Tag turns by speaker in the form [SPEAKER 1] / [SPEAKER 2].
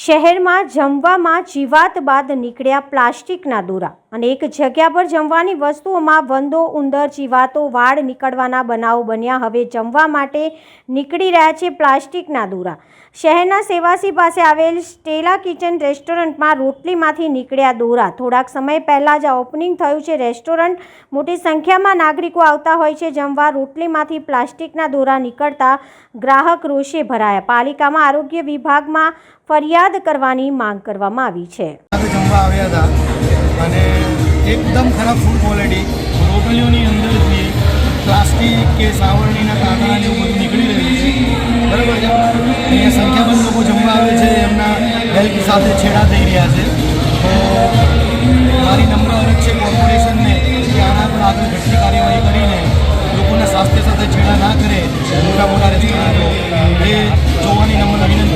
[SPEAKER 1] શહેરમાં જમવામાં જીવાત બાદ નીકળ્યા પ્લાસ્ટિકના દોરા અને એક જગ્યા પર જમવાની વસ્તુઓમાં વંદો, ઉંદર, જીવાતો, વાળ નીકળવાના બનાવો બન્યા. હવે જમવા માટે નીકળી રહ્યા છે પ્લાસ્ટિકના દોરા. શહેરના સેવાસી પાસે આવેલ સ્ટેલા કિચન રેસ્ટોરન્ટમાં રોટલીમાંથી નીકળ્યા દોરા. થોડાક સમય પહેલાં જ આ ઓપનિંગ થયું છે. રેસ્ટોરન્ટ મોટી સંખ્યામાં નાગરિકો આવતા હોય છે જમવા. રોટલીમાંથી પ્લાસ્ટિકના દોરા નીકળતા ગ્રાહક રોષે ભરાયા. પાલિકામાં આરોગ્ય વિભાગમાં ફરિયાદ કરવાની માંગ કરવામાં આવી છે.
[SPEAKER 2] જમવા આવ્યા હતા અને એકદમ ખરાબ ફૂડ ક્વોલિટી રોટલીઓની અંદરથી પ્લાસ્ટિક કે સાવરણીના કાગળા એવું બધું નીકળી રહ્યું છે. બરાબર છે? અહીંયા સંખ્યાબંધ લોકો જમવા આવે છે, એમના હેલ્થ સાથે છેડા થઈ રહ્યા છે. તો મારી નમ્ર અરજ છે કોર્પોરેશનને કે આના પર આગળ ઘટતી કાર્યવાહી કરીને લોકોના સ્વાસ્થ્ય સાથે છેડા ના કરે મોટા મોટા રેસ્ટોરન્ટો એ જોવાની નમ્ર વિનંતી